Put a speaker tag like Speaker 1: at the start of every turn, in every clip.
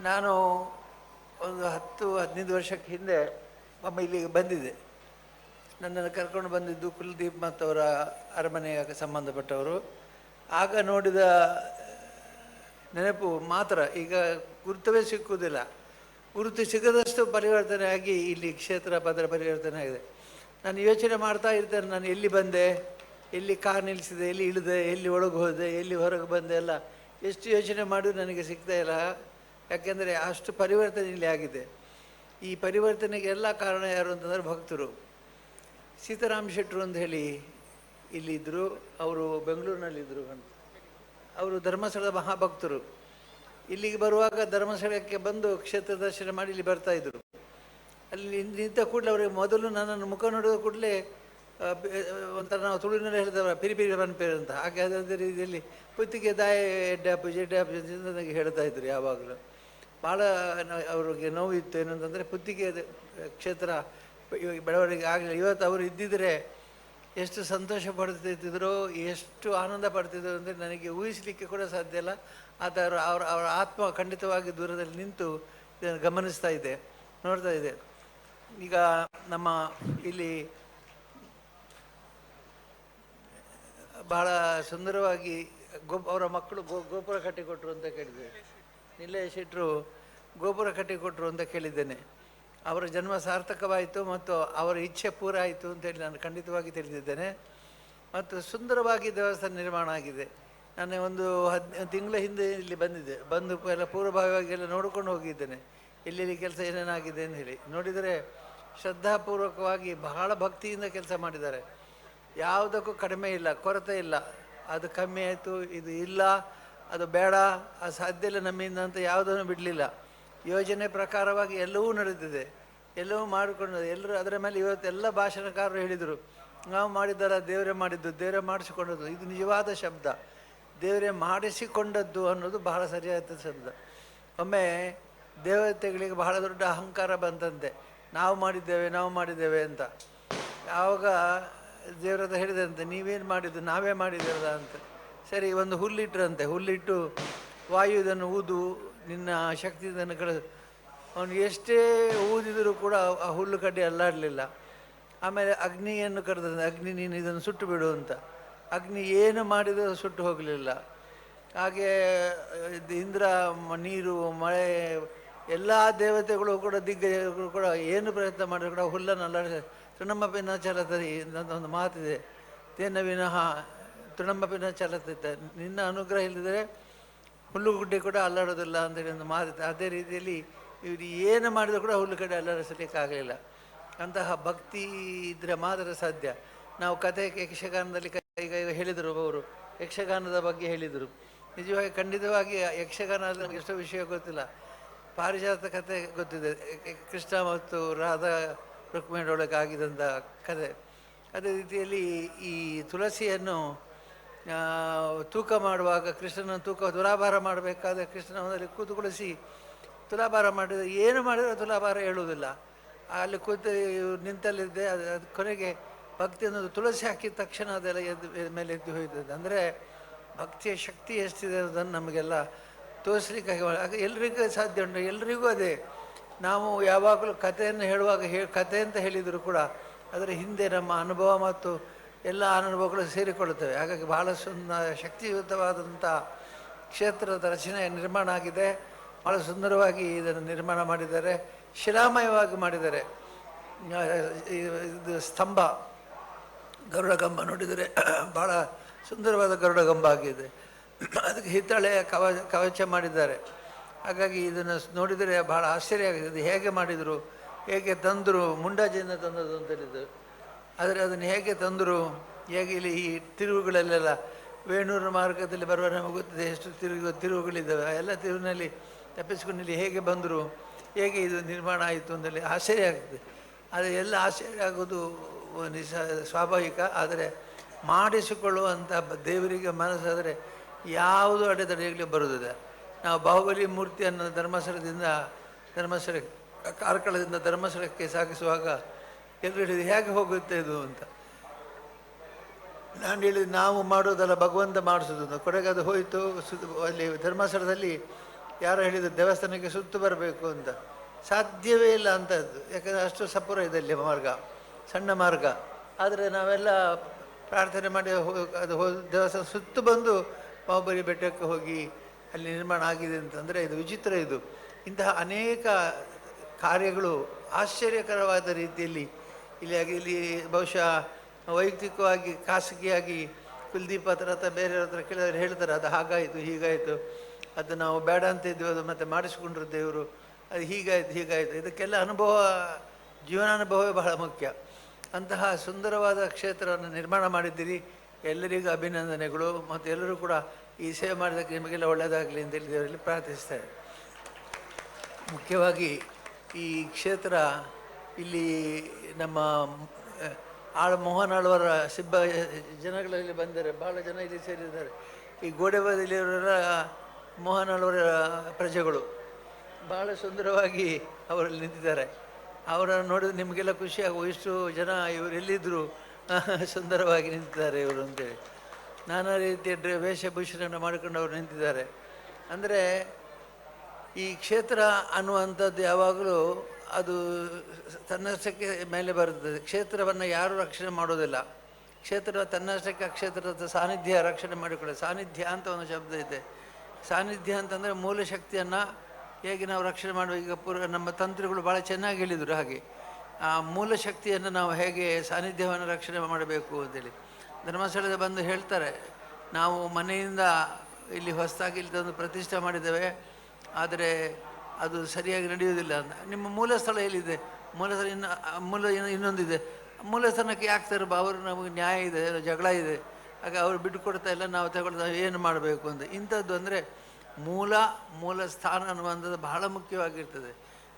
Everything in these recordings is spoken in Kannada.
Speaker 1: ನಾನು ಒಂದು ಹತ್ತು, ಹದಿನೈದು ವರ್ಷಕ್ಕೆ ಹಿಂದೆ ಒಮ್ಮ ಇಲ್ಲಿಗೆ ಬಂದಿದ್ದೆ. ನನ್ನನ್ನು ಕರ್ಕೊಂಡು ಬಂದಿದ್ದು ಕುಲದೀಪ್ ಮತ್ತು ಅವರ ಅರಮನೆಗೆ ಸಂಬಂಧಪಟ್ಟವರು. ಆಗ ನೋಡಿದ ನೆನಪು ಮಾತ್ರ, ಈಗ ಗುರುತವೇ ಸಿಕ್ಕುವುದಿಲ್ಲ. ಗುರುತು ಸಿಗದಷ್ಟು ಪರಿವರ್ತನೆ ಆಗಿ ಇಲ್ಲಿ ಕ್ಷೇತ್ರ ಪದರ ಪರಿವರ್ತನೆ ಆಗಿದೆ. ನಾನು ಯೋಚನೆ ಮಾಡ್ತಾ ಇರ್ತೇನೆ, ನಾನು ಎಲ್ಲಿ ಬಂದೆ, ಎಲ್ಲಿ ಕಾರ್ ನಿಲ್ಲಿಸಿದೆ, ಎಲ್ಲಿ ಇಳಿದೆ, ಎಲ್ಲಿ ಒಳಗೆ ಹೋದೆ, ಎಲ್ಲಿ ಹೊರಗೆ ಬಂದೆ ಎಲ್ಲ. ಎಷ್ಟು ಯೋಚನೆ ಮಾಡಿದ್ರು ನನಗೆ ಸಿಗ್ತಾ ಇಲ್ಲ. ಯಾಕೆಂದರೆ ಅಷ್ಟು ಪರಿವರ್ತನೆ ಇಲ್ಲಿ ಆಗಿದೆ. ಈ ಪರಿವರ್ತನೆಗೆ ಎಲ್ಲ ಕಾರಣ ಯಾರು ಅಂತಂದರೆ ಭಕ್ತರು. ಸೀತಾರಾಮ್ ಶೆಟ್ಟರು ಅಂತ ಹೇಳಿ ಇಲ್ಲಿದ್ದರು ಅವರು ಬೆಂಗಳೂರಿನಲ್ಲಿದ್ದರು ಅಂತ. ಅವರು ಧರ್ಮಸ್ಥಳದ ಮಹಾಭಕ್ತರು. ಇಲ್ಲಿಗೆ ಬರುವಾಗ ಧರ್ಮಸ್ಥಳಕ್ಕೆ ಬಂದು ಕ್ಷೇತ್ರ ದರ್ಶನ ಮಾಡಿ ಇಲ್ಲಿ ಬರ್ತಾ ಇದ್ರು. ಅಲ್ಲಿ ನಿಂತ ಕೂಡಲೇ ಅವರಿಗೆ ಮೊದಲು ನನ್ನನ್ನು ಮುಖ ನೋಡಿದ ಕೂಡಲೇ ಒಂಥರ ನಾವು ತುಳುವಿನಲ್ಲಿ ಹೇಳ್ತಾರೆ ಪಿರಿ ಪಿರಿ ಅಂತ. ಹಾಗೆ ಅದೇ ರೀತಿಯಲ್ಲಿ ಪುತ್ತಿಗೆ ದಾಯ ಎಡ್ಡಾಪು ಜೆಡ್ಡಾಪು ಅಂತ ನನಗೆ ಹೇಳ್ತಾ ಇದ್ರು ಯಾವಾಗಲೂ. ಭಾಳ ಅವ್ರಿಗೆ ನೋವಿತ್ತು ಏನಂತಂದರೆ ಪುತ್ತಿಗೆ ಕ್ಷೇತ್ರ ಇವಾಗ ಬೆಳವಣಿಗೆ ಆಗಲಿಲ್ಲ. ಇವತ್ತು ಅವರು ಇದ್ದಿದ್ದರೆ ಎಷ್ಟು ಸಂತೋಷ ಪಡ್ತಿದ್ರೋ, ಎಷ್ಟು ಆನಂದ ಪಡ್ತಿದ್ರು ಅಂದರೆ ನನಗೆ ಊಹಿಸಲಿಕ್ಕೆ ಕೂಡ ಸಾಧ್ಯ ಇಲ್ಲ. ಆತ ಅವರ ಅವರ ಅವರ ಆತ್ಮ ಖಂಡಿತವಾಗಿ ದೂರದಲ್ಲಿ ನಿಂತು ಇದನ್ನು ಗಮನಿಸ್ತಾ ಇದೆ, ನೋಡ್ತಾ ಇದೆ. ಈಗ ನಮ್ಮ ಇಲ್ಲಿ ಬಹಳ ಸುಂದರವಾಗಿ ಗೋ ಅವರ ಮಕ್ಕಳು ಗೋ ಗೋಪುರ ಕಟ್ಟಿಕೊಟ್ರು ಅಂತ ಕೇಳಿದೆ ನಿಲ್ಲೇಶ್ ಶೆಟ್ಟರು ಗೋಪುರ ಕಟ್ಟಿಕೊಟ್ರು ಅಂತ ಕೇಳಿದ್ದೇನೆ. ಅವರ ಜನ್ಮ ಸಾರ್ಥಕವಾಯಿತು ಮತ್ತು ಅವರ ಇಚ್ಛೆ ಪೂರ ಆಯಿತು ಅಂತೇಳಿ ನಾನು ಖಂಡಿತವಾಗಿ ತಿಳಿದಿದ್ದೇನೆ. ಮತ್ತು ಸುಂದರವಾಗಿ ದೇವಸ್ಥಾನ ನಿರ್ಮಾಣ ಆಗಿದೆ. ನಾನು ಒಂದು ಹದ್, ತಿಂಗಳ ಹಿಂದೆ ಇಲ್ಲಿ ಬಂದಿದ್ದೆ. ಬಂದು ಎಲ್ಲ ಪೂರ್ವಭಾವಿಯಾಗಿ ಎಲ್ಲ ನೋಡಿಕೊಂಡು ಹೋಗಿದ್ದೇನೆ. ಎಲ್ಲೆಲ್ಲಿ ಕೆಲಸ ಏನೇನಾಗಿದೆ ಅಂತ ಹೇಳಿ. ನೋಡಿದರೆ ಶ್ರದ್ಧಾಪೂರ್ವಕವಾಗಿ ಬಹಳ ಭಕ್ತಿಯಿಂದ ಕೆಲಸ ಮಾಡಿದ್ದಾರೆ. ಯಾವುದಕ್ಕೂ ಕಡಿಮೆ ಇಲ್ಲ, ಕೊರತೆ ಇಲ್ಲ. ಅದು ಕಮ್ಮಿ ಆಯಿತು, ಇದು ಇಲ್ಲ. ಅದು ಬೇಡ ಆ ಸಾಧ್ಯ ಇಲ್ಲ ನಮ್ಮಿಂದ ಅಂತ ಯಾವುದನ್ನು ಬಿಡಲಿಲ್ಲ. ಯೋಜನೆ ಪ್ರಕಾರವಾಗಿ ಎಲ್ಲವೂ ನಡೆದಿದೆ. ಎಲ್ಲವೂ ಮಾಡಿಕೊಂಡು ಎಲ್ಲರೂ ಅದರ ಮೇಲೆ ಇವತ್ತು ಎಲ್ಲ ಭಾಷಣಕಾರರು ಹೇಳಿದರು, ನಾವು ಮಾಡಿದ್ದಾರ ದೇವರೇ ಮಾಡಿದ್ದು, ದೇವರೇ ಮಾಡಿಸಿಕೊಂಡದ್ದು. ಇದು ನಿಜವಾದ ಶಬ್ದ. ದೇವರೇ ಮಾಡಿಸಿಕೊಂಡದ್ದು ಅನ್ನೋದು ಬಹಳ ಸರಿಯಾದ ಶಬ್ದ. ಒಮ್ಮೆ ದೇವತೆಗಳಿಗೆ ಬಹಳ ದೊಡ್ಡ ಅಹಂಕಾರ ಬಂತಂತೆ. ನಾವು ಮಾಡಿದ್ದೇವೆ ನಾವು ಮಾಡಿದ್ದೇವೆ ಅಂತ. ಆವಾಗ ದೇವರದ ಹೇಳಿದಂತೆ, ನೀವೇನು ಮಾಡಿದ್ದು, ನಾವೇ ಮಾಡಿದ್ದೀರದ ಅಂತ. ಸರಿ, ಒಂದು ಹುಲ್ಲಿಟ್ಟರಂತೆ ಹುಲ್ಲಿಟ್ಟು ವಾಯು ಇದನ್ನು ಊದು, ನಿನ್ನ ಶಕ್ತಿ ಇದನ್ನು ಕಳ, ಅವನು ಎಷ್ಟೇ ಊದಿದರೂ ಕೂಡ ಆ ಹುಲ್ಲು ಕಡ್ಡಿ ಅಲ್ಲಾಡಲಿಲ್ಲ. ಆಮೇಲೆ ಅಗ್ನಿಯನ್ನು ಕರೆದಂತೆ, ಅಗ್ನಿ ನೀನು ಇದನ್ನು ಸುಟ್ಟು ಬಿಡು ಅಂತ. ಅಗ್ನಿ ಏನು ಮಾಡಿದರೂ ಸುಟ್ಟು ಹೋಗಲಿಲ್ಲ. ಹಾಗೆ ಇಂದ್ರ ನೀರು, ಮಳೆ, ಎಲ್ಲ ದೇವತೆಗಳು ಕೂಡ, ದಿಗ್ಗಜಗಳು ಕೂಡ ಏನು ಪ್ರಯತ್ನ ಮಾಡಿದ್ರು ಕೂಡ ಹುಲ್ಲನ್ನು ಅಲ್ಲಾಡಿಸ, ತೃಣಮಪಿನ ಚಲತರಿ ಅಂತ ಒಂದು ಮಾತಿದೆ. ತೇನ ವಿನಃ ತೃಣಮಪಿನ ಚಲತೈತೆ ನಿನ್ನ ಅನುಗ್ರಹ ಇಲ್ಲದಿದ್ರೆ ಹುಲ್ಲು ಗುಡ್ಡೆ ಕೂಡ ಅಲ್ಲಾಡೋದಿಲ್ಲ ಅಂತೇಳಿ ಒಂದು ಮಾತು ಅದೇ ರೀತಿಯಲ್ಲಿ ಇವರು ಏನು ಮಾಡಿದ್ರು ಕೂಡ ಹುಲ್ಲು ಕಡೆ ಅಲ್ಲಾಡಿಸಲಿಕ್ಕಾಗಲಿಲ್ಲ. ಅಂತಹ ಭಕ್ತಿ ಇದ್ದರೆ ಮಾತ್ರ ಸಾಧ್ಯ. ನಾವು ಕಥೆ ಯಕ್ಷಗಾನದಲ್ಲಿ ಈಗ ಹೇಳಿದರು ಅವರು. ಯಕ್ಷಗಾನದ ಬಗ್ಗೆ ಹೇಳಿದರು. ನಿಜವಾಗಿ ಖಂಡಿತವಾಗಿ ಯಕ್ಷಗಾನ ಎಷ್ಟೋ ವಿಷಯ ಗೊತ್ತಿಲ್ಲ. ಪಾರಿಜಾತ ಕಥೆ ಗೊತ್ತಿದೆ. ಕೃಷ್ಣ ಮತ್ತು ರಾಧಾ ರುಕ್ಮಿಣಿಯೊಳಗೆ ಆಗಿದಂಥ ಕಥೆ. ಅದೇ ರೀತಿಯಲ್ಲಿ ಈ ತುಳಸಿಯನ್ನು ತೂಕ ಮಾಡುವಾಗ ಕೃಷ್ಣನ ತೂಕ ದುರಾಭಾರ ಮಾಡಬೇಕಾದ್ರೆ ಕೃಷ್ಣನಲ್ಲಿ ಕೂತುಗೊಳಿಸಿ ತುಲಾಭಾರ ಮಾಡಿದರೆ ಏನು ಮಾಡಿದರೆ ತುಲಾಭಾರ ಹೇಳುವುದಿಲ್ಲ. ಅಲ್ಲಿ ಕೂತು ನಿಂತಲ್ಲಿದ್ದೆ, ಅದು ಅದು ಕೊನೆಗೆ ಭಕ್ತಿ ಅನ್ನೋದು ತುಳಸಿ ಹಾಕಿದ ತಕ್ಷಣ ಅದೆಲ್ಲ ಎದ್ದು ಮೇಲೆ ಎದ್ದು ಹೋಯ್ತದೆ. ಅಂದರೆ ಭಕ್ತಿಯ ಶಕ್ತಿ ಎಷ್ಟಿದೆ ಅನ್ನೋದನ್ನು ನಮಗೆಲ್ಲ ತೋರಿಸ್ಲಿಕ್ಕೆ ಎಲ್ರಿಗೂ ಸಾಧ್ಯ ಉಂಟು, ಎಲ್ರಿಗೂ ಅದೇ. ನಾವು ಯಾವಾಗಲೂ ಕಥೆಯನ್ನು ಹೇಳುವಾಗ ಹೇ, ಕಥೆ ಅಂತ ಹೇಳಿದರೂ ಕೂಡ ಅದರ ಹಿಂದೆ ನಮ್ಮ ಅನುಭವ ಮತ್ತು ಎಲ್ಲ ಅನುಭವಗಳು ಸೇರಿಕೊಳ್ಳುತ್ತವೆ. ಹಾಗಾಗಿ ಬಹಳ ಸುಂದ ಶಕ್ತಿಯುತವಾದಂಥ ಕ್ಷೇತ್ರದ ರಚನೆ ನಿರ್ಮಾಣ ಆಗಿದೆ. ಭಾಳ ಸುಂದರವಾಗಿ ಇದನ್ನು ನಿರ್ಮಾಣ ಮಾಡಿದ್ದಾರೆ. ಶಿಲಾಮಯವಾಗಿ ಮಾಡಿದ್ದಾರೆ. ಇದು- ಸ್ತಂಭ. ಗರುಡ ಗಂಬ ನೋಡಿದರೆ ಭಾಳ ಸುಂದರವಾದ ಗರುಡ ಗಂಬ ಆಗಿದೆ. ಅದಕ್ಕೆ ಹಿತ್ತಾಳೆಯ ಕವಚ ಕವಚ ಮಾಡಿದ್ದಾರೆ. ಹಾಗಾಗಿ ಇದನ್ನು ನೋಡಿದರೆ ಭಾಳ ಆಶ್ಚರ್ಯ ಆಗಿದೆ. ಇದು ಹೇಗೆ ಮಾಡಿದರು? ಹೇಗೆ ತಂದರು? ಮುಂಡಾಜಿಯಿಂದ ತಂದದ್ದು ಅಂತ ಹೇಳಿದರು. ಆದರೆ ಅದನ್ನು ಹೇಗೆ ತಂದರು? ಹೇಗೆ ಇಲ್ಲಿ ಈ ತಿರುವುಗಳಲ್ಲೆಲ್ಲ ವೇಣೂರು ಮಾರ್ಗದಲ್ಲಿ ಬರುವ ನಮಗೆ ಗೊತ್ತಿದೆ ಎಷ್ಟು ತಿರುಗು ತಿರುವುಗಳಿದ್ದಾವೆ. ಎಲ್ಲ ತಿರುವಿನಲ್ಲಿ ತಪ್ಪಿಸಿಕೊಂಡು ಇಲ್ಲಿ ಹೇಗೆ ಬಂದರು? ಹೇಗೆ ಇದು ನಿರ್ಮಾಣ ಆಯಿತು ಅಂದಲ್ಲಿ ಆಶ್ಚರ್ಯ ಆಗ್ತದೆ. ಆದರೆ ಎಲ್ಲ ಆಶ್ಚರ್ಯ ಆಗೋದು ನಿಸ ಸ್ವಾಭಾವಿಕ. ಆದರೆ ಮಾಡಿಸಿಕೊಳ್ಳುವಂಥ ದೇವರಿಗೆ ಮನಸ್ಸಾದರೆ ಯಾವುದು ಅಡೆತಡೆಗಳು ಬರುತ್ತದೆ. ನಾವು ಬಾಹುಬಲಿ ಮೂರ್ತಿಯನ್ನು ಧರ್ಮಸ್ಥಳದಿಂದ ಧರ್ಮಸ್ಥಳ ಕಾರ್ಕಳದಿಂದ ಧರ್ಮಸ್ಥಳಕ್ಕೆ ಸಾಗಿಸುವಾಗ ಎಲ್ಲರೂ ಹೇಳಿದ್ರು ಹೇಗೆ ಹೋಗುತ್ತೆ ಇದು ಅಂತ? ನಾನು ಹೇಳಿದ್ದು, ನಾವು ಮಾಡೋದಲ್ಲ, ಭಗವಂತ ಮಾಡಿಸೋದು ಅದು ಹೋಯಿತು ಸುತ್ತ ಅಲ್ಲಿ ಧರ್ಮಸ್ಥಳದಲ್ಲಿ ಯಾರೋ ಹೇಳಿದ್ರು, ದೇವಸ್ಥಾನಕ್ಕೆ ಸುತ್ತು ಬರಬೇಕು ಅಂತ. ಸಾಧ್ಯವೇ ಇಲ್ಲ ಅಂತದ್ದು, ಯಾಕಂದರೆ ಅಷ್ಟು ಸಪುರ ಇದೆ ಅಲ್ಲಿ ಮಾರ್ಗ, ಸಣ್ಣ ಮಾರ್ಗ. ಆದರೆ ನಾವೆಲ್ಲ ಪ್ರಾರ್ಥನೆ ಮಾಡಿ ಅದು ಹೋ, ದೇವಸ್ಥಾನ ಸುತ್ತು ಬಂದು ಬಾಹುಬಲಿ ಬೆಟ್ಟಕ್ಕೆ ಹೋಗಿ ಅಲ್ಲಿ ನಿರ್ಮಾಣ ಆಗಿದೆ ಅಂತಂದರೆ ಇದು ವಿಚಿತ್ರ ಇದು. ಇಂತಹ ಅನೇಕ ಕಾರ್ಯಗಳು ಆಶ್ಚರ್ಯಕರವಾದ ರೀತಿಯಲ್ಲಿ ಇಲ್ಲಿ ಇಲ್ಲಿ ಬಹುಶಃ ವೈಯಕ್ತಿಕವಾಗಿ ಖಾಸಗಿಯಾಗಿ ಕುಲ್ದೀಪ್ ಹತ್ರ ಅಥವಾ ಬೇರೆಯವ್ರ ಹತ್ರ ಕೇಳಿದ್ರೆ ಹೇಳ್ತಾರೆ ಅದು ಹಾಗಾಯಿತು, ಹೀಗಾಯಿತು, ಅದು ನಾವು ಬೇಡ ಅಂತ ಇದ್ವಿ, ಅದು ಮತ್ತೆ ಮಾಡಿಸ್ಕೊಂಡ್ರು ದೇವರು, ಅದು ಹೀಗಾಯ್ತು, ಹೀಗಾಯಿತು. ಇದಕ್ಕೆಲ್ಲ ಅನುಭವ, ಜೀವನಾನುಭವವೇ ಬಹಳ ಮುಖ್ಯ. ಅಂತಹ ಸುಂದರವಾದ ಕ್ಷೇತ್ರವನ್ನು ನಿರ್ಮಾಣ ಮಾಡಿದ್ದೀರಿ. ಎಲ್ಲರಿಗೂ ಅಭಿನಂದನೆಗಳು, ಮತ್ತು ಎಲ್ಲರೂ ಕೂಡ ಈ ಸೇವೆ ಮಾಡೋದಕ್ಕೆ ನಿಮಗೆಲ್ಲ ಒಳ್ಳೆಯದಾಗಲಿ ಅಂತ ಹೇಳಿ ದೇವರಲ್ಲಿ ಪ್ರಾರ್ಥಿಸ್ತಾರೆ ಮುಖ್ಯವಾಗಿ ಈ ಕ್ಷೇತ್ರ ಇಲ್ಲಿ ನಮ್ಮ ಆಳ್ ಮೋಹನ್ ಆಳ್ವರ ಸಿಬ್ಬ ಜನಗಳಲ್ಲಿ ಬಂದರೆ ಭಾಳ ಜನ ಇಲ್ಲಿ ಸೇರಿದ್ದಾರೆ. ಈ ಗೋಡೆ ಬದಿಲಿಯವರೆಲ್ಲ ಮೋಹನ್ ಆಳ್ವರ ಪ್ರಜೆಗಳು. ಭಾಳ ಸುಂದರವಾಗಿ ಅವರಲ್ಲಿ ನಿಂತಿದ್ದಾರೆ. ಅವರನ್ನು ನೋಡಿದ್ರೆ ನಿಮಗೆಲ್ಲ ಖುಷಿಯಾಗುವ ಇಷ್ಟು ಜನ ಇವರು ಎಲ್ಲಿದ್ದರು ಸುಂದರವಾಗಿ ನಿಂತಿದ್ದಾರೆ ಇವರು ಅಂತೇಳಿ. ನಾನಾ ರೀತಿಯ ಡ್ರೆ ವೇಷಭೂಷಣ ಮಾಡಿಕೊಂಡು ಅವರು ನಿಂತಿದ್ದಾರೆ. ಅಂದರೆ ಈ ಕ್ಷೇತ್ರ ಅನ್ನುವಂಥದ್ದು ಯಾವಾಗಲೂ ಅದು ತನ್ನಷ್ಟಕ್ಕೆ ಮೇಲೆ ಬರುತ್ತದೆ. ಕ್ಷೇತ್ರವನ್ನು ಯಾರೂ ರಕ್ಷಣೆ ಮಾಡೋದಿಲ್ಲ. ಕ್ಷೇತ್ರ ತನ್ನಷ್ಟಕ್ಕೆ ಕ್ಷೇತ್ರದ ಸಾನ್ನಿಧ್ಯ ರಕ್ಷಣೆ ಮಾಡಿಕೊಳ್ಳಿ ಸಾನ್ನಿಧ್ಯ ಅಂತ ಒಂದು ಶಬ್ದ ಇದೆ. ಸಾನ್ನಿಧ್ಯ ಅಂತಂದರೆ ಮೂಲ ಶಕ್ತಿಯನ್ನು ಹೇಗೆ ನಾವು ರಕ್ಷಣೆ ಮಾಡುವ, ಈಗ ಪೂರ್ವ ನಮ್ಮ ತಂತ್ರಿಗಳು ಭಾಳ ಚೆನ್ನಾಗಿ ಹೇಳಿದರು ಹಾಗೆ. ಆ ಮೂಲ ಶಕ್ತಿಯನ್ನು ನಾವು ಹೇಗೆ ಸಾನ್ನಿಧ್ಯವನ್ನು ರಕ್ಷಣೆ ಮಾಡಬೇಕು ಅಂತೇಳಿ. ಧರ್ಮಸ್ಥಳದ ಬಂದು ಹೇಳ್ತಾರೆ, ನಾವು ಮನೆಯಿಂದ ಇಲ್ಲಿ ಹೊಸದಾಗಿ ಇಲ್ಲಿ ತಂದು ಪ್ರತಿಷ್ಠೆ ಮಾಡಿದ್ದೇವೆ, ಆದರೆ ಅದು ಸರಿಯಾಗಿ ನಡೆಯೋದಿಲ್ಲ ಅಂತ ನಿಮ್ಮ ಮೂಲ ಸ್ಥಳ ಎಲ್ಲಿದೆ ಮೂಲ ಸ್ಥಳ ಇನ್ನು, ಮೂಲ ಇನ್ನು ಇನ್ನೊಂದಿದೆ. ಮೂಲ ಸ್ಥಾನಕ್ಕೆ ಯಾಕೆ ಅವರು ನಮಗೆ ನ್ಯಾಯ ಇದೆ, ಜಗಳ ಇದೆ? ಆಗ ಅವರು ಬಿಟ್ಟು ಕೊಡ್ತಾ ಇಲ್ಲ, ನಾವು ತಗೊಳ್ತಾ ಏನು ಮಾಡಬೇಕು ಅಂತ. ಇಂಥದ್ದು ಅಂದರೆ ಮೂಲ ಮೂಲ ಸ್ಥಾನ ಅನ್ನುವಂಥದ್ದು ಬಹಳ ಮುಖ್ಯವಾಗಿರ್ತದೆ.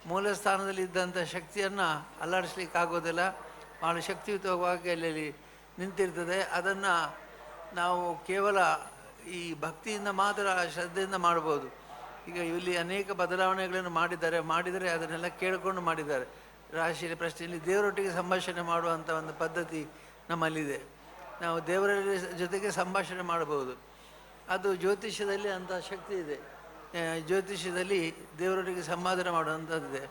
Speaker 1: ಮೂಲ ಸ್ಥಾನದಲ್ಲಿ ಇದ್ದಂಥ ಶಕ್ತಿಯನ್ನು ಅಲ್ಲಾಡಿಸ್ಲಿಕ್ಕೆ ಆಗೋದಿಲ್ಲ. ಭಾಳ ಶಕ್ತಿಯುತವಾಗಿ ಅಲ್ಲಿ ನಿಂತಿರ್ತದೆ. ಅದನ್ನು ನಾವು ಕೇವಲ ಈ ಭಕ್ತಿಯಿಂದ ಮಾತ್ರ ಶ್ರದ್ಧೆಯಿಂದ ಮಾಡ್ಬೋದು. ಈಗ ಇಲ್ಲಿ ಅನೇಕ ಬದಲಾವಣೆಗಳನ್ನು ಮಾಡಿದ್ದಾರೆ, ಮಾಡಿದರೆ ಅದನ್ನೆಲ್ಲ ಕೇಳಿಕೊಂಡು ಮಾಡಿದ್ದಾರೆ. ರಾಶಿಯಲ್ಲಿ, ಪ್ರಶ್ನೆಯಲ್ಲಿ ದೇವರೊಟ್ಟಿಗೆ ಸಂಭಾಷಣೆ ಮಾಡುವಂಥ ಒಂದು ಪದ್ಧತಿ ನಮ್ಮಲ್ಲಿದೆ. ನಾವು ದೇವರ ಜೊತೆಗೆ ಸಂಭಾಷಣೆ ಮಾಡಬಹುದು. ಅದು ಜ್ಯೋತಿಷ್ಯದಲ್ಲಿ ಅಂತಹ ಶಕ್ತಿ ಇದೆ. ಜ್ಯೋತಿಷ್ಯದಲ್ಲಿ ದೇವರೊಟ್ಟಿಗೆ ಸಂವಾದನೆ ಮಾಡುವಂಥದ್ದಿದೆ.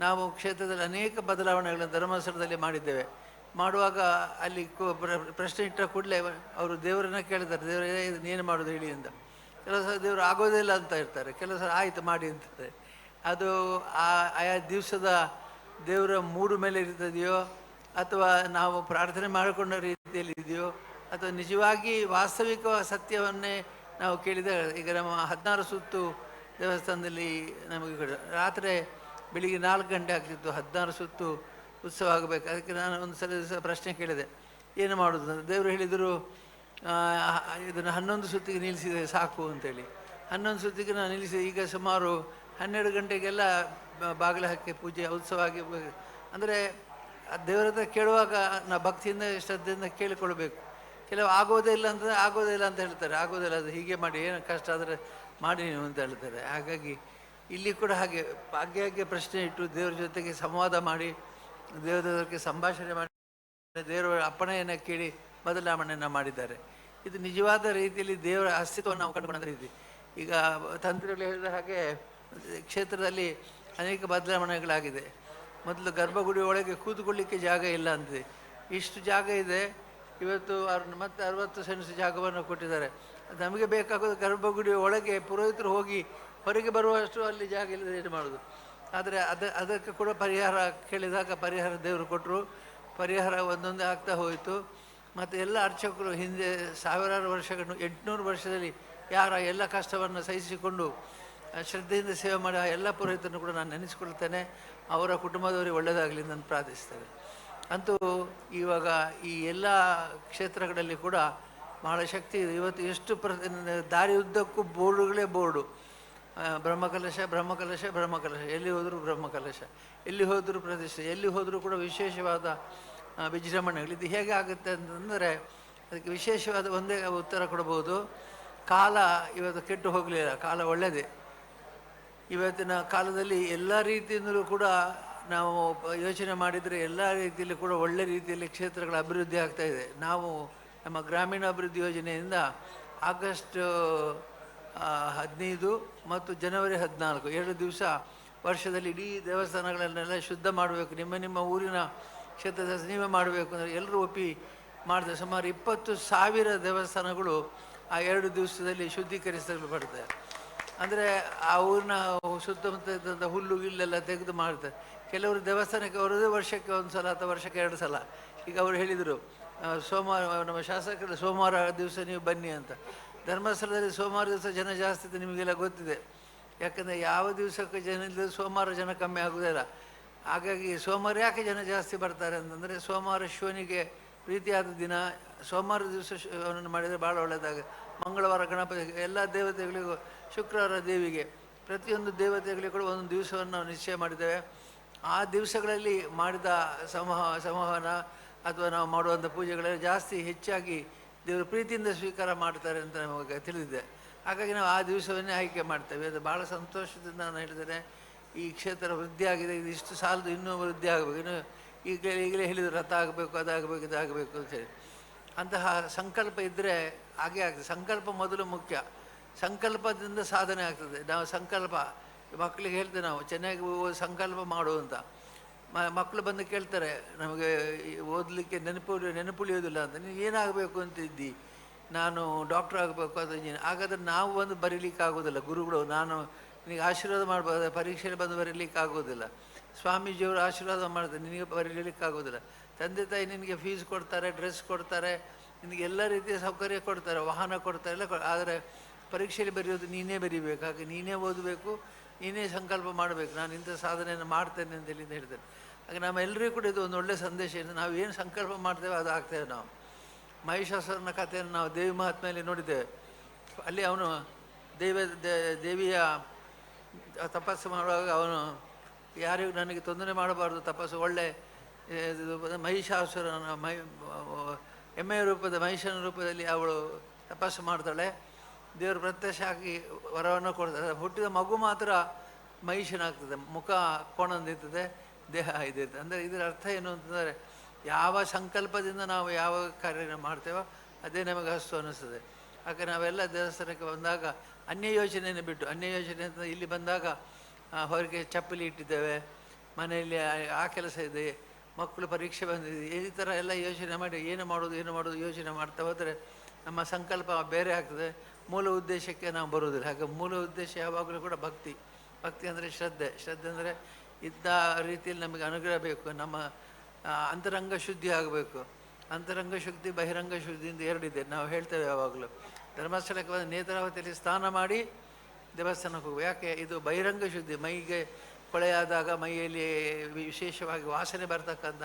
Speaker 1: ನಾವು ಕ್ಷೇತ್ರದಲ್ಲಿ ಅನೇಕ ಬದಲಾವಣೆಗಳನ್ನು ಧರ್ಮಸ್ಥಳದಲ್ಲಿ ಮಾಡಿದ್ದೇವೆ. ಮಾಡುವಾಗ ಅಲ್ಲಿ ಪ್ರಶ್ನೆ ಇಟ್ಟ ಕೂಡಲೇ ಅವರು ದೇವರನ್ನ ಕೇಳ್ತಾರೆ. ದೇವರೇ ಇದನ್ನೇನು ಮಾಡೋದು ಹೇಳಿ ಅಂತ. ಕೆಲವು ಸಲ ದೇವರು ಆಗೋದಿಲ್ಲ ಅಂತ ಇರ್ತಾರೆ ಕೆಲಸ ಆಯಿತು ಮಾಡಿ ಅಂತಾರೆ ಅದು ಆ ಆಯಾ ದಿವಸದ ದೇವರ ಮೂಡು ಮೇಲೆ ಇರ್ತದೆಯೋ, ಅಥವಾ ನಾವು ಪ್ರಾರ್ಥನೆ ಮಾಡಿಕೊಂಡ ರೀತಿಯಲ್ಲಿ ಇದೆಯೋ, ಅಥವಾ ನಿಜವಾಗಿ ವಾಸ್ತವಿಕ ಸತ್ಯವನ್ನೇ ನಾವು ಕೇಳಿದ, ಈಗ ನಮ್ಮ ಹದಿನಾರು ಸುತ್ತು ದೇವಸ್ಥಾನದಲ್ಲಿ ನಮಗೆ ರಾತ್ರಿ ಬೆಳಿಗ್ಗೆ ನಾಲ್ಕು ಗಂಟೆ ಆಗ್ತಿತ್ತು, ಹದಿನಾರು ಸುತ್ತು ಉತ್ಸವ ಆಗಬೇಕು. ಅದಕ್ಕೆ ನಾನು ಒಂದು ಸಲ ಪ್ರಶ್ನೆ ಕೇಳಿದೆ. ಏನು ಮಾಡೋದು ದೇವರು ಹೇಳಿದರು ಇದನ್ನು ಹನ್ನೊಂದು ಸುತ್ತಿಗೆ ನಿಲ್ಲಿಸಿದೆ ಸಾಕು ಅಂತೇಳಿ. ಹನ್ನೊಂದು ಸುತ್ತಿಗೆ ನಾನು ನಿಲ್ಲಿಸಿದೆ. ಈಗ ಸುಮಾರು ಹನ್ನೆರಡು ಗಂಟೆಗೆಲ್ಲ ಬಾಗಿಲ ಹಾಕಿ ಪೂಜೆ, ಉತ್ಸವ ಆಗಿ ಅಂದರೆ ದೇವರ ಹತ್ರ ಕೇಳುವಾಗ ನಾ, ಭಕ್ತಿಯಿಂದ, ಶ್ರದ್ಧೆಯಿಂದ ಕೇಳಿಕೊಳ್ಬೇಕು. ಕೆಲವು ಆಗೋದೇ ಇಲ್ಲ ಅಂತಂದರೆ ಆಗೋದೇ ಇಲ್ಲ ಅಂತ ಹೇಳ್ತಾರೆ. ಆಗೋದಿಲ್ಲ ಅದು ಹೀಗೆ ಮಾಡಿ, ಏನು ಕಷ್ಟ ಆದರೆ ಮಾಡಿ ನೀವು ಅಂತ ಹೇಳ್ತಾರೆ. ಹಾಗಾಗಿ ಇಲ್ಲಿ ಕೂಡ ಹಾಗೆ ಭಾಗ್ಯಕ್ಕೆ ಪ್ರಶ್ನೆ ಇಟ್ಟು ದೇವರ ಜೊತೆಗೆ ಸಂವಾದ ಮಾಡಿ, ದೇವರ ಜೊತೆಗೆ ಸಂಭಾಷಣೆ ಮಾಡಿ, ದೇವರ ಅಪ್ಪಣೆಯನ್ನು ಕೇಳಿ ಬದಲಾವಣೆಯನ್ನು ಮಾಡಿದ್ದಾರೆ. ಇದು ನಿಜವಾದ ರೀತಿಯಲ್ಲಿ ದೇವರ ಅಸ್ತಿತ್ವವನ್ನು ನಾವು ಕಂಡುಕೊಂಡ ರೀತಿ. ಈಗ ತಂತ್ರಿಗಳು ಹೇಳಿದ ಹಾಗೆ ಕ್ಷೇತ್ರದಲ್ಲಿ ಅನೇಕ ಬದಲಾವಣೆಗಳಾಗಿದೆ. ಮೊದಲು ಗರ್ಭಗುಡಿ ಒಳಗೆ ಕೂತ್ಕೊಳ್ಳಿಕ್ಕೆ ಜಾಗ ಇಲ್ಲ ಅಂತಿದೆ. ಇಷ್ಟು ಜಾಗ ಇದೆ, ಇವತ್ತು ಅವ್ರ ಮತ್ತೆ ಅರವತ್ತು ಸೆನ್ಸ್ ಜಾಗವನ್ನು ಕೊಟ್ಟಿದ್ದಾರೆ. ನಮಗೆ ಬೇಕಾಗೋದು ಗರ್ಭಗುಡಿ ಒಳಗೆ ಪುರೋಹಿತರು ಹೋಗಿ ಹೊರಗೆ ಬರುವಷ್ಟು ಅಲ್ಲಿ ಜಾಗ ಇಲ್ಲದೆ ಇದು ಮಾಡೋದು ಆದರೆ ಅದ, ಅದಕ್ಕೆ ಕೂಡ ಪರಿಹಾರ ಕೇಳಿದಾಗ ಪರಿಹಾರ ದೇವರು ಕೊಟ್ಟರು. ಪರಿಹಾರ ಒಂದೊಂದೇ ಆಗ್ತಾ ಹೋಯಿತು. ಮತ್ತು ಎಲ್ಲ ಅರ್ಚಕರು ಹಿಂದೆ ಸಾವಿರಾರು ವರ್ಷಗಳು ಎಂಟುನೂರು ವರ್ಷದಲ್ಲಿ ಯಾರ ಎಲ್ಲ ಕಷ್ಟವನ್ನು ಸಹಿಸಿಕೊಂಡು ಶ್ರದ್ಧೆಯಿಂದ ಸೇವೆ ಮಾಡಿ ಎಲ್ಲ ಪುರೋಹಿತರನ್ನು ಕೂಡ ನಾನು ನೆನೆಸ್ಕೊಳ್ತೇನೆ ಅವರ ಕುಟುಂಬದವರಿಗೆ ಒಳ್ಳೆಯದಾಗಲಿ ನಾನು ಪ್ರಾರ್ಥಿಸ್ತೇನೆ ಅಂತೂ ಇವಾಗ ಈ ಎಲ್ಲ ಕ್ಷೇತ್ರಗಳಲ್ಲಿ ಕೂಡ ಬಹಳ ಶಕ್ತಿ ಇದೆ. ಇವತ್ತು ಎಷ್ಟು ಪ್ರ ದಾರಿ ಉದ್ದಕ್ಕೂ ಬೋರ್ಡುಗಳೇ ಬೋರ್ಡು. ಬ್ರಹ್ಮಕಲಶ ಬ್ರಹ್ಮಕಲಶ ಬ್ರಹ್ಮಕಲಶ. ಎಲ್ಲಿ ಹೋದರೂ ಬ್ರಹ್ಮಕಲಶ. ಎಲ್ಲಿ ಹೋದರೂ ಪ್ರತಿಷ್ಠೆ. ಎಲ್ಲಿ ಹೋದರೂ ಕೂಡ ವಿಶೇಷವಾದ ವಿಜೃಂಭಣೆಗಳು ಇದು ಹೇಗೆ ಆಗುತ್ತೆ ಅಂತಂದರೆ ಅದಕ್ಕೆ ವಿಶೇಷವಾದ ಒಂದೇ ಉತ್ತರ ಕೊಡಬಹುದು. ಕಾಲ ಇವತ್ತು ಕೆಟ್ಟು ಹೋಗಲಿಲ್ಲ, ಕಾಲ ಒಳ್ಳೆಯದೇ ಇವತ್ತಿನ ಕಾಲದಲ್ಲಿ ಎಲ್ಲ ರೀತಿಯಿಂದಲೂ ಕೂಡ ನಾವು ಯೋಚನೆ ಮಾಡಿದರೆ ಎಲ್ಲ ರೀತಿಯಲ್ಲಿ ಕೂಡ ಒಳ್ಳೆ ರೀತಿಯಲ್ಲಿ ಕ್ಷೇತ್ರಗಳ ಅಭಿವೃದ್ಧಿ ಆಗ್ತಾ ಇದೆ. ನಾವು ನಮ್ಮ ಗ್ರಾಮೀಣ ಅಭಿವೃದ್ಧಿ ಯೋಜನೆಯಿಂದ ಆಗಸ್ಟ್ ಹದಿನೈದು ಮತ್ತು ಜನವರಿ ಹದಿನಾಲ್ಕು, ಎರಡು ದಿವಸ ವರ್ಷದಲ್ಲಿ ಇಡೀ ದೇವಸ್ಥಾನಗಳನ್ನೆಲ್ಲ ಶುದ್ಧ ಮಾಡಬೇಕು. ನಿಮ್ಮ ನಿಮ್ಮ ಊರಿನ ಕ್ಷೇತ್ರದ ನೀವೇ ಮಾಡಬೇಕು ಅಂದರೆ ಎಲ್ಲರೂ ಒಪ್ಪಿ ಮಾಡಿದೆ ಸುಮಾರು ಇಪ್ಪತ್ತು ಸಾವಿರ ದೇವಸ್ಥಾನಗಳು ಆ ಎರಡು ದಿವಸದಲ್ಲಿ ಶುದ್ಧೀಕರಿಸಲ್ಪಡ್ತವೆ ಅಂದರೆ ಆ ಊರಿನ ಸುತ್ತಮುತ್ತ ಹುಲ್ಲು, ಗಿಲ್ಲೆಲ್ಲ ತೆಗೆದು ಮಾಡ್ತಾರೆ ಕೆಲವರು ದೇವಸ್ಥಾನಕ್ಕೆ ಅವರದೇ ವರ್ಷಕ್ಕೆ ಒಂದು ಸಲ ಅಥವಾ ವರ್ಷಕ್ಕೆ ಎರಡು ಸಲ. ಈಗ ಅವರು ಹೇಳಿದರು ಸೋಮವಾರ, ನಮ್ಮ ಶಾಸಕರು ಸೋಮವಾರ ದಿವಸ ನೀವು ಬನ್ನಿ ಅಂತ. ಧರ್ಮಸ್ಥಳದಲ್ಲಿ ಸೋಮವಾರ ದಿವಸ ಜನ ಜಾಸ್ತಿ ನಿಮಗೆಲ್ಲ ಗೊತ್ತಿದೆ. ಯಾಕಂದರೆ ಯಾವ ದಿವಸಕ್ಕೆ ಜನ ಇಲ್ಲದೆ ಸೋಮವಾರ ಜನ ಕಮ್ಮಿ ಆಗೋದಿಲ್ಲ ಹಾಗಾಗಿ ಸೋಮವಾರ ಯಾಕೆ ಜನ ಜಾಸ್ತಿ ಬರ್ತಾರೆ ಅಂತಂದರೆ ಸೋಮವಾರ ಶಿವನಿಗೆ ಪ್ರೀತಿಯಾದ ದಿನ, ಸೋಮವಾರ ದಿವಸ ಶಿವನನ್ನು ಮಾಡಿದರೆ ಭಾಳ ಒಳ್ಳೆಯದಾಗ. ಮಂಗಳವಾರ ಗಣಪತಿ ಎಲ್ಲ ದೇವತೆಗಳಿಗೂ, ಶುಕ್ರವಾರ ದೇವಿಗೆ, ಪ್ರತಿಯೊಂದು ದೇವತೆಗಳಿಗೆ ಕೂಡ ಒಂದು ದಿವಸವನ್ನು ನಾವು ನಿಶ್ಚಯ ಮಾಡಿದ್ದೇವೆ. ಆ ದಿವಸಗಳಲ್ಲಿ ಮಾಡಿದ ಸಮೂಹ, ಸಂವಹನ ಅಥವಾ ನಾವು ಮಾಡುವಂಥ ಪೂಜೆಗಳಲ್ಲಿ ಜಾಸ್ತಿ ಹೆಚ್ಚಾಗಿ ದೇವರು ಪ್ರೀತಿಯಿಂದ ಸ್ವೀಕಾರ ಮಾಡ್ತಾರೆ ಅಂತ ನಮಗೆ ತಿಳಿದಿದೆ. ಹಾಗಾಗಿ ನಾವು ಆ ದಿವಸವನ್ನೇ ಆಯ್ಕೆ ಮಾಡ್ತೇವೆ. ಅದು ಭಾಳ ಸಂತೋಷದಿಂದ ನಾನು ಹೇಳಿದ್ದೇನೆ. ಈ ಕ್ಷೇತ್ರ ವೃದ್ಧಿ ಆಗಿದೆ ಇದು ಇಷ್ಟು ಸಾಲದು ಇನ್ನೂ ವೃದ್ಧಿ ಆಗಬೇಕು. ಇನ್ನು ಈಗಲೇ ಈಗಲೇ ಹೇಳಿದ್ರು ರಥ ಆಗಬೇಕು, ಅದಾಗಬೇಕು, ಇದಾಗಬೇಕು ಅಂತೇಳಿ ಅಂತಹ ಸಂಕಲ್ಪ ಇದ್ದರೆ ಹಾಗೆ ಆಗ್ತದೆ. ಸಂಕಲ್ಪ ಮೊದಲು ಮುಖ್ಯ. ಸಂಕಲ್ಪದಿಂದ ಸಾಧನೆ ಆಗ್ತದೆ. ನಾವು ಸಂಕಲ್ಪ ಮಕ್ಕಳಿಗೆ ಹೇಳ್ತೇವೆ ನಾವು, ಚೆನ್ನಾಗಿ ಸಂಕಲ್ಪ ಮಾಡು ಅಂತ. ಮಕ್ಕಳು ಬಂದು ಕೇಳ್ತಾರೆ, ನಮಗೆ ಓದಲಿಕ್ಕೆ ನೆನಪು ನೆನಪುಳಿಯೋದಿಲ್ಲ ಅಂತ. ನೀನು ಏನಾಗಬೇಕು ಅಂತ ಇದ್ದಿ? ನಾನು ಡಾಕ್ಟ್ರ್ ಆಗಬೇಕು, ಅದು ಹಾಗಾದ್ರೆ ನಾವು ಒಂದು ಬರೀಲಿಕ್ಕೆ ಆಗೋದಿಲ್ಲ ಗುರುಗಳು, ನಾನು ನಿನಗೆ ಆಶೀರ್ವಾದ ಮಾಡಬಾರ್ದು, ಪರೀಕ್ಷೆಯಲ್ಲಿ ಬಂದು ಬರೀಲಿಕ್ಕೆ ಆಗೋದಿಲ್ಲ ಸ್ವಾಮೀಜಿಯವರು ಆಶೀರ್ವಾದ ಮಾಡ್ತಾರೆ, ನಿನಗೆ ಬರೀಲಿಕ್ಕೆ ಆಗೋದಿಲ್ಲ ತಂದೆ ತಾಯಿ ನಿನಗೆ ಫೀಸ್ ಕೊಡ್ತಾರೆ ಡ್ರೆಸ್ ಕೊಡ್ತಾರೆ, ನಿನಗೆ ಎಲ್ಲ ರೀತಿಯ ಸೌಕರ್ಯ ಕೊಡ್ತಾರೆ, ವಾಹನ ಕೊಡ್ತಾರೆ, ಎಲ್ಲ ಆದರೆ ಪರೀಕ್ಷೆಯಲ್ಲಿ ಬರೆಯೋದು ನೀನೇ ಬರೀಬೇಕು, ಹಾಗೆ ನೀನೇ ಓದಬೇಕು, ನೀನೇ ಸಂಕಲ್ಪ ಮಾಡಬೇಕು. ನಾನು ಇಂಥ ಸಾಧನೆಯನ್ನು ಮಾಡ್ತೇನೆ ಅಂತೇಳಿ ಅಂತ ಹೇಳ್ತೇನೆ ಹಾಗೆ ನಮ್ಮೆಲ್ಲರಿಗೂ ಕೂಡ ಇದು ಒಂದು ಒಳ್ಳೆಯ ಸಂದೇಶ. ಇದೆ ನಾವು ಏನು ಸಂಕಲ್ಪ ಮಾಡ್ತೇವೆ ಅದು ಆಗ್ತೇವೆ ನಾವು. ಮಹಿಷಾಸುರನ ಕಥೆಯನ್ನು ನಾವು ದೇವಿ ಮಹಾತ್ಮೆಯಲ್ಲಿ ನೋಡಿದ್ದೇವೆ. ಅಲ್ಲಿ ಅವನು ದೇವ ದೇವಿಯ ತಪಸ್ಸು ಮಾಡುವಾಗ ಅವನು, ಯಾರಿಗೂ ನನಗೆ ತೊಂದರೆ ಮಾಡಬಾರ್ದು, ತಪಸ್ಸು ಒಳ್ಳೆ ಮಹಿಷಾಸುರನ ಮಹಿ ಎಮ್ಮೆಯ ರೂಪದ ಮಹಿಷನ ರೂಪದಲ್ಲಿ ಅವಳು ತಪಸ್ಸು ಮಾಡ್ತಾಳೆ. ದೇವರು ಪ್ರತ್ಯಕ್ಷ ಹಾಕಿ ವರವನ್ನು ಕೊಡ್ತಾರೆ ಹುಟ್ಟಿದ ಮಗು ಮಾತ್ರ ಮಹಿಷನಾಗ್ತದೆ. ಮುಖ ಕೋಣಂದಿರ್ತದೆ, ದೇಹ ಇದಿರ್ತದೆ. ಅಂದರೆ ಇದರ ಅರ್ಥ ಏನು ಅಂತಂದರೆ, ಯಾವ ಸಂಕಲ್ಪದಿಂದ ನಾವು ಯಾವ ಕಾರ್ಯ ಮಾಡ್ತೇವೋ, ಅದೇ ನಮಗೆ ಹಸ್ತು ಅನ್ನಿಸ್ತದೆ ಯಾಕೆ ನಾವೆಲ್ಲ ದೇವಸ್ಥಾನಕ್ಕೆ ಬಂದಾಗ ಅನ್ಯ ಯೋಜನೆಯನ್ನು ಬಿಟ್ಟು ಅನ್ಯ ಯೋಜನೆ ಅಂತ ಇಲ್ಲಿ ಬಂದಾಗ ಹೊರಗೆ ಚಪ್ಪಲಿ ಇಟ್ಟಿದ್ದೇವೆ, ಮನೆಯಲ್ಲಿ ಆ- ಕೆಲಸ ಇದೆ, ಮಕ್ಕಳು ಪರೀಕ್ಷೆ ಬಂದಿದೆ, ಈ ಥರ ಎಲ್ಲ ಯೋಚನೆ ಮಾಡಿ, ಏನು ಮಾಡೋದು ಏನು ಮಾಡೋದು ಯೋಚನೆ ಮಾಡ್ತಾ ಹೋದರೆ ನಮ್ಮ ಸಂಕಲ್ಪ ಬೇರೆ ಆಗ್ತದೆ. ಮೂಲ ಉದ್ದೇಶಕ್ಕೆ ನಾವು ಬರುವುದಿಲ್ಲ. ಹಾಗೆ ಮೂಲ ಉದ್ದೇಶ ಯಾವಾಗಲೂ ಕೂಡ ಭಕ್ತಿ. ಭಕ್ತಿ ಅಂದರೆ ಶ್ರದ್ಧೆ. ಶ್ರದ್ಧೆ ಅಂದರೆ ಇದ್ದ ರೀತಿಯಲ್ಲಿ ನಮಗೆ ಅನುಗ್ರಹ ಬೇಕು. ನಮ್ಮ ಅಂತರಂಗ ಶುದ್ಧಿ ಆಗಬೇಕು. ಅಂತರಂಗ ಶುದ್ಧಿ, ಬಹಿರಂಗ ಶುದ್ಧಿ ಅಂತ ಎರಡಿದೆ. ನಾವು ಹೇಳ್ತೇವೆ ಯಾವಾಗಲೂ. ಧರ್ಮಸ್ಥಳಕ್ಕೆ ಬಂದು ನೇತ್ರಾವತಿಯಲ್ಲಿ ಸ್ನಾನ ಮಾಡಿ ದೇವಸ್ಥಾನಕ್ಕೆ ಹೋಗುವ. ಯಾಕೆ? ಇದು ಬಹಿರಂಗ ಶುದ್ಧಿ. ಮೈಗೆ ಕೊಳೆಯಾದಾಗ ಮೈಯಲ್ಲಿ ವಿಶೇಷವಾಗಿ ವಾಸನೆ ಬರ್ತಕ್ಕಂಥ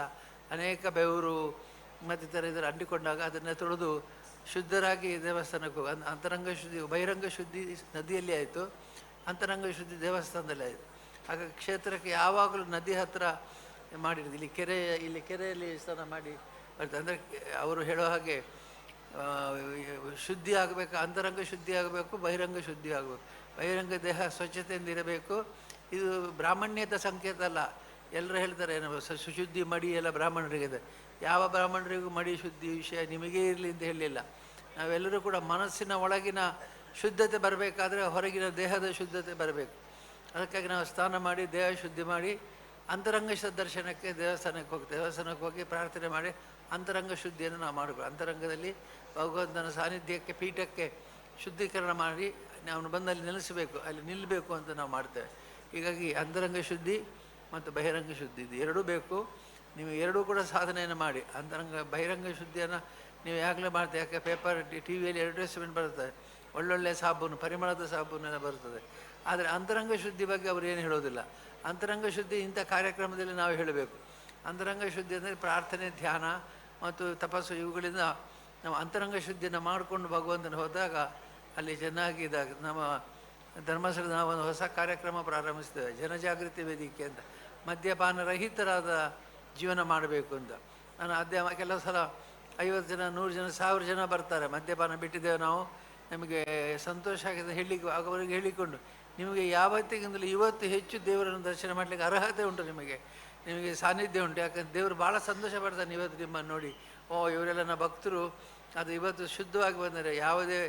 Speaker 1: ಅನೇಕ ಬೆವರು ಮತ್ತಿತರ ಇದರ ಅಂಟಿಕೊಂಡಾಗ ಅದನ್ನು ತೊಳೆದು ಶುದ್ಧರಾಗಿ ದೇವಸ್ಥಾನಕ್ಕೆ ಹೋಗಿ ಅಂತರಂಗ ಶುದ್ಧಿ, ಬಹಿರಂಗ ಶುದ್ಧಿ ನದಿಯಲ್ಲಿ ಆಯಿತು. ಅಂತರಂಗ ಶುದ್ಧಿ ದೇವಸ್ಥಾನದಲ್ಲಿ ಆಯಿತು. ಆಗ ಕ್ಷೇತ್ರಕ್ಕೆ ಯಾವಾಗಲೂ ನದಿ ಹತ್ತಿರ ಮಾಡಿರೋದು. ಇಲ್ಲಿ ಕೆರೆ, ಇಲ್ಲಿ ಕೆರೆಯಲ್ಲಿ ಸ್ನಾನ ಮಾಡಿ ಬರ್ತದೆ. ಅಂದರೆ ಅವರು ಹೇಳೋ ಹಾಗೆ ಶುದ್ಧಿ ಆಗಬೇಕು, ಅಂತರಂಗ ಶುದ್ಧಿ ಆಗಬೇಕು, ಬಹಿರಂಗ ಶುದ್ಧಿ ಆಗಬೇಕು. ಬಹಿರಂಗ ದೇಹ ಸ್ವಚ್ಛತೆಯಿಂದ ಇರಬೇಕು. ಇದು ಬ್ರಾಹ್ಮಣ್ಯದ ಸಂಕೇತ ಅಲ್ಲ. ಎಲ್ಲರೂ ಹೇಳ್ತಾರೆ ಸ- ಸುಶುದ್ಧಿ ಮಡಿ ಎಲ್ಲ ಬ್ರಾಹ್ಮಣರಿಗಿದೆ. ಯಾವ ಬ್ರಾಹ್ಮಣರಿಗೂ ಮಡಿ ಶುದ್ಧಿ ವಿಷಯ ನಿಮಗೇ ಇರಲಿ ಅಂತ ಹೇಳಲಿಲ್ಲ ನಾವೆಲ್ಲರೂ ಕೂಡ ಮನಸ್ಸಿನ ಒಳಗಿನ ಶುದ್ಧತೆ ಬರಬೇಕಾದ್ರೆ ಹೊರಗಿನ ದೇಹದ ಶುದ್ಧತೆ ಬರಬೇಕು. ಅದಕ್ಕಾಗಿ ನಾವು ಸ್ನಾನ ಮಾಡಿ, ದೇಹ ಶುದ್ಧಿ ಮಾಡಿ, ಅಂತರಂಗ ದರ್ಶನಕ್ಕೆ ದೇವಸ್ಥಾನಕ್ಕೆ ಹೋಗಿ ದೇವಸ್ಥಾನಕ್ಕೆ ಹೋಗಿ ಪ್ರಾರ್ಥನೆ ಮಾಡಿ ಅಂತರಂಗ ಶುದ್ಧಿಯನ್ನು ನಾವು ಮಾಡಬೇಕು ಅಂತರಂಗದಲ್ಲಿ ಭಗವಂತನ ಸಾನ್ನಿಧ್ಯಕ್ಕೆ, ಪೀಠಕ್ಕೆ ಶುದ್ಧೀಕರಣ ಮಾಡಿ ಅವನು ಬಂದಲ್ಲಿ ನೆಲೆಸಬೇಕು, ಅಲ್ಲಿ ನಿಲ್ಲಬೇಕು ಅಂತ ನಾವು ಮಾಡ್ತೇವೆ. ಹೀಗಾಗಿ ಅಂತರಂಗ ಶುದ್ಧಿ ಮತ್ತು ಬಹಿರಂಗ ಶುದ್ಧಿ ಇದು ಎರಡೂ ಬೇಕು. ನೀವು ಎರಡೂ ಕೂಡ ಸಾಧನೆಯನ್ನು ಮಾಡಿ. ಅಂತರಂಗ, ಬಹಿರಂಗ ಶುದ್ಧಿಯನ್ನು ನೀವು ಯಾಗಲೇ ಮಾಡ್ತೀವಿ. ಯಾಕೆ? ಪೇಪರ್ ಟಿ ವಿಯಲ್ಲಿ ಅಡ್ವರ್ಟೈಸ್ಮೆಂಟ್ ಬರ್ತದೆ. ಒಳ್ಳೊಳ್ಳೆ ಸಾಬೂನು, ಪರಿಮಳದ ಸಾಬೂನೆಲ್ಲ ಬರ್ತದೆ. ಆದರೆ ಅಂತರಂಗ ಶುದ್ಧಿ ಬಗ್ಗೆ ಅವರು ಏನು ಹೇಳೋದಿಲ್ಲ. ಅಂತರಂಗ ಶುದ್ಧಿ ಇಂಥ ಕಾರ್ಯಕ್ರಮದಲ್ಲಿ ನಾವು ಹೇಳಬೇಕು. ಅಂತರಂಗ ಶುದ್ಧಿ ಅಂದರೆ ಪ್ರಾರ್ಥನೆ, ಧ್ಯಾನ ಮತ್ತು ತಪಸ್ಸು ಇವುಗಳಿಂದ ನಾವು ಅಂತರಂಗ ಶುದ್ಧಿಯನ್ನು ಮಾಡಿಕೊಂಡು ಭಗವಂತನ ಹೋದಾಗ ಅಲ್ಲಿ ಚೆನ್ನಾಗಿ ಇದಾಗ ನಮ್ಮ ಧರ್ಮಸ್ಥಳದ ನಾವು ಒಂದು ಹೊಸ ಕಾರ್ಯಕ್ರಮ ಪ್ರಾರಂಭಿಸ್ತೇವೆ, ಜನಜಾಗೃತಿ ವೇದಿಕೆ ಅಂತ. ಮದ್ಯಪಾನ ರಹಿತರಾದ ಜೀವನ ಮಾಡಬೇಕು ಅಂತ. ನಾನು ಅದೇ ಕೆಲವು ಸಲ ಐವತ್ತು ಜನ, ನೂರು ಜನ, ಸಾವಿರ ಜನ ಬರ್ತಾರೆ. ಮದ್ಯಪಾನ ಬಿಟ್ಟಿದ್ದೇವೆ ನಾವು. ನಮಗೆ ಸಂತೋಷ ಆಗಿದೆ. ಹೇಳಿ ಆಗವರಿಗೆ ಹೇಳಿಕೊಂಡು ನಿಮಗೆ ಯಾವತ್ತಿಗಿಂತಲೂ ಇವತ್ತು ಹೆಚ್ಚು ದೇವರನ್ನು ದರ್ಶನ ಮಾಡಲಿಕ್ಕೆ ಅರ್ಹತೆ ಉಂಟು ನಿಮಗೆ. ನಿಮಗೆ ಸಾನ್ನಿಧ್ಯ ಉಂಟು. ಯಾಕಂದ್ರೆ ದೇವರು ಭಾಳ ಸಂತೋಷ ಪಡ್ತಾನೆ ಇವತ್ತು ನಿಮ್ಮನ್ನು ನೋಡಿ. ಓ, ಇವರೆಲ್ಲ ನಮ್ಮ ಭಕ್ತರು. ಅದು ಇವತ್ತು ಶುದ್ಧವಾಗಿ ಬಂದರೆ ಯಾವುದೇ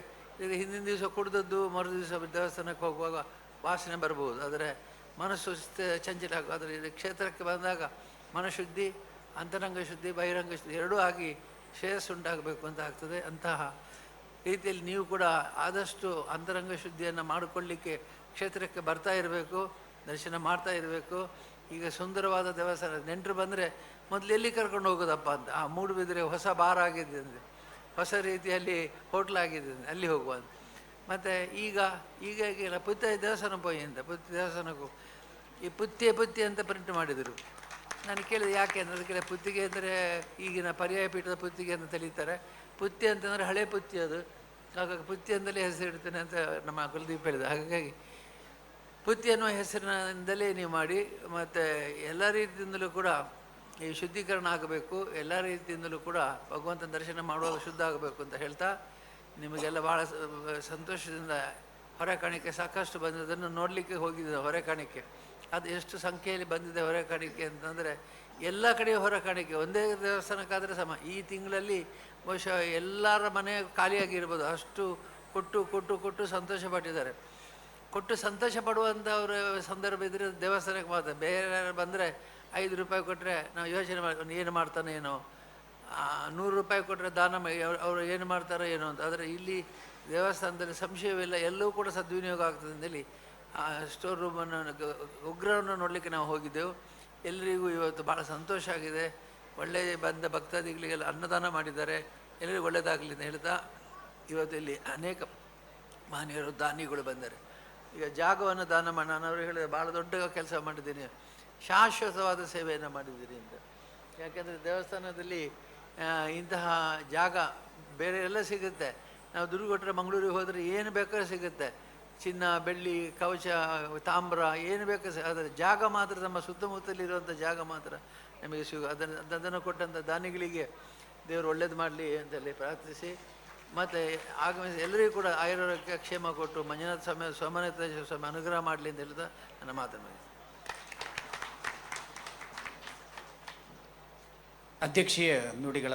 Speaker 1: ಹಿಂದಿನ ದಿವಸ ಕುಡಿದದ್ದು ಮರು ದಿವಸ ದೇವಸ್ಥಾನಕ್ಕೆ ಹೋಗುವಾಗ ವಾಸನೆ ಬರ್ಬೋದು. ಆದರೆ ಮನಸ್ಸು ಚಂಚಲ ಆಗ ಆದರೆ ಕ್ಷೇತ್ರಕ್ಕೆ ಬಂದಾಗ ಮನಶುದ್ಧಿ, ಅಂತರಂಗ ಶುದ್ಧಿ, ಬಹಿರಂಗ ಶುದ್ಧಿ ಎರಡೂ ಆಗಿ ಶ್ರೇಯಸ್ಸುಂಟಾಗಬೇಕು ಅಂತ ಆಗ್ತದೆ. ಅಂತಹ ರೀತಿಯಲ್ಲಿ ನೀವು ಕೂಡ ಆದಷ್ಟು ಅಂತರಂಗ ಶುದ್ಧಿಯನ್ನು ಮಾಡಿಕೊಳ್ಳಿಕ್ಕೆ ಕ್ಷೇತ್ರಕ್ಕೆ ಬರ್ತಾ ಇರಬೇಕು, ದರ್ಶನ ಮಾಡ್ತಾ ಇರಬೇಕು. ಈಗ ಸುಂದರವಾದ ದೇವಸ್ಥಾನ, ನೆಂಟರು ಬಂದರೆ ಮೊದಲು ಎಲ್ಲಿ ಕರ್ಕೊಂಡು ಹೋಗೋದಪ್ಪ ಅಂತ? ಆ ಮೂಡುಬಿದ್ರೆ ಹೊಸ ಬಾರ್ ಆಗಿದೆ ಅಂದರೆ, ಹೊಸ ರೀತಿಯಲ್ಲಿ ಹೋಟ್ಲ್ ಆಗಿದೆ ಅಂದರೆ ಅಲ್ಲಿ ಹೋಗುವ ಅಂತ. ಮತ್ತು ಈಗ ಈಗ ಈಗಿಲ್ಲ ಪುತ್ತ ದೇವಸ್ಥಾನ ಪೋಯಿ ಅಂತ ಪುತ್ತೆ ದೇವಸ್ಥಾನಕ್ಕೂ ಈ ಪುತ್ತೆ ಪುತ್ತಿ ಅಂತ ಪ್ರಿಂಟ್ ಮಾಡಿದರು. ನಾನು ಕೇಳಿದೆ, ಯಾಕೆ ಅಂದರೆ ಅದಕ್ಕೆ ಪುತ್ತಿಗೆ ಅಂದರೆ ಈಗಿನ ಪರ್ಯಾಯ ಪೀಠದ ಪುತ್ತಿಗೆ ಅಂತ ತಿಳಿತಾರೆ ಪುತ್ತಿ ಅಂತಂದರೆ ಹಳೆ ಪುತ್ತಿ ಅದು. ಹಾಗಾಗಿ ಪುತ್ತಿ ಅಂತಲೇ ಹೆಸರಿಡ್ತೇನೆ ಅಂತ ನಮ್ಮ ಕುಲದೀಪ್ ಹೇಳಿದ. ಹಾಗಾಗಿ ಪುತ್ತಿ ಅನ್ನುವ ಹೆಸರಿನಿಂದಲೇ ನೀವು ಮಾಡಿ, ಮತ್ತು ಎಲ್ಲ ರೀತಿಯಿಂದಲೂ ಕೂಡ ಈ ಶುದ್ಧೀಕರಣ ಆಗಬೇಕು, ಎಲ್ಲ ರೀತಿಯಿಂದಲೂ ಕೂಡ ಭಗವಂತನ ದರ್ಶನ ಮಾಡುವಾಗ ಶುದ್ಧ ಆಗಬೇಕು ಅಂತ ಹೇಳ್ತಾ, ನಿಮಗೆಲ್ಲ ಭಾಳ ಸಂತೋಷದಿಂದ ಹೊರೆ ಕಾಣಿಕೆ ಸಾಕಷ್ಟು ಬಂದಿದ್ದನ್ನು ನೋಡಲಿಕ್ಕೆ ಹೋಗಿದ್ದೆ ಹೊರೆ ಕಾಣಿಕೆ. ಅದು ಎಷ್ಟು ಸಂಖ್ಯೆಯಲ್ಲಿ ಬಂದಿದೆ ಹೊರೆ ಕಾಣಿಕೆ ಅಂತಂದರೆ, ಎಲ್ಲ ಕಡೆ ಹೊರ ಕಾಣಿಕೆ. ಒಂದೇ ದೇವಸ್ಥಾನಕ್ಕಾದರೆ ಸಮ, ಈ ತಿಂಗಳಲ್ಲಿ ಬಹುಶಃ ಎಲ್ಲರ ಮನೆ ಖಾಲಿಯಾಗಿರ್ಬೋದು. ಅಷ್ಟು ಕೊಟ್ಟು ಕೊಟ್ಟು ಕೊಟ್ಟು ಸಂತೋಷ ಪಟ್ಟಿದ್ದಾರೆ ಕೊಟ್ಟು ಸಂತೋಷ ಪಡುವಂಥವ್ರ ಸಂದರ್ಭ ಇದ್ದರೆ ದೇವಸ್ಥಾನಕ್ಕೆ ಮಾತ್ರ ಬೇರೆ ಬಂದರೆ ಐದು ರೂಪಾಯಿ ಕೊಟ್ಟರೆ ನಾವು ಯೋಚನೆ ಮಾಡಿ ಏನು ಮಾಡ್ತಾನೆ ಏನೋ. ನೂರು ರೂಪಾಯಿ ಕೊಟ್ಟರೆ ದಾನ ಅವ್ರು ಏನು ಮಾಡ್ತಾರೋ ಏನೋ ಅಂತ. ಆದರೆ ಇಲ್ಲಿ ದೇವಸ್ಥಾನದಲ್ಲಿ ಸಂಶಯವಿಲ್ಲ ಎಲ್ಲವೂ ಕೂಡ ಸದ್ವಿನಿಯೋಗ ಆಗ್ತದೆ ಅಂತೇಳಿ ಆ ಸ್ಟೋರ್ ರೂಮನ್ನು ಉಗ್ರವನ್ನು ನೋಡಲಿಕ್ಕೆ ನಾವು ಹೋಗಿದ್ದೆವು. ಎಲ್ಲರಿಗೂ ಇವತ್ತು ಭಾಳ ಸಂತೋಷ ಆಗಿದೆ. ಒಳ್ಳೆಯ ಬಂದ ಭಕ್ತಾದಿಗಳಿಗೆಲ್ಲ ಅನ್ನದಾನ ಮಾಡಿದ್ದಾರೆ. ಎಲ್ಲರಿಗೂ ಒಳ್ಳೆಯದಾಗಲಿ ಅಂತ ಹೇಳ್ತಾ, ಇವತ್ತು ಇಲ್ಲಿ ಅನೇಕ ಮಹನೀಯರು ದಾನಿಗಳು ಬಂದರೆ. ಈಗ ಜಾಗವನ್ನು ದಾನ ಮಾಡಿ, ನಾನು ಅವರು ಹೇಳಿದೆ ಭಾಳ ದೊಡ್ಡ ಕೆಲಸ ಮಾಡಿದ್ದೀನಿ, ಶಾಶ್ವತವಾದ ಸೇವೆಯನ್ನು ಮಾಡಿದ್ದೀನಿ ಅಂತ. ಯಾಕೆಂದರೆ ದೇವಸ್ಥಾನದಲ್ಲಿ ಇಂತಹ ಜಾಗ ಬೇರೆ ಎಲ್ಲ ಸಿಗುತ್ತೆ. ನಾವು ದುಡ್ಡು ಕೊಟ್ಟರೆ ಮಂಗಳೂರಿಗೆ ಹೋದರೆ ಏನು ಬೇಕಾದ್ರೂ ಸಿಗುತ್ತೆ. ಚಿನ್ನ, ಬೆಳ್ಳಿ, ಕವಚ, ತಾಮ್ರ, ಏನು ಬೇಕೋ ಅದರ ಜಾಗ ಮಾತ್ರ, ನಮ್ಮ ಸುತ್ತಮುತ್ತಲಿರುವಂಥ ಜಾಗ ಮಾತ್ರ ನಮಗೆ ಸಿಗು, ಅದನ್ನು ಅದನ್ನು ಕೊಟ್ಟಂಥ ದಾನಿಗಳಿಗೆ ದೇವರು ಒಳ್ಳೇದು ಮಾಡಲಿ ಅಂತೇಳಿ ಪ್ರಾರ್ಥಿಸಿ. ಮತ್ತು ಆಗಮಿಸಿ ಎಲ್ಲರಿಗೂ ಕೂಡ ಆಯುರ್ವೇದಕ್ಕೆ ಕ್ಷೇಮ ಕೊಟ್ಟು ಮಂಜುನಾಥ ಸ್ವಾಮಿ ಸೋಮನಾಥ ಸ್ವಾಮಿ ಅನುಗ್ರಹ ಮಾಡಲಿ ಅಂತ ಹೇಳಿದ ನನ್ನ ಮಾತನ್ನು.
Speaker 2: ಅಧ್ಯಕ್ಷೀಯ ನುಡಿಗಳ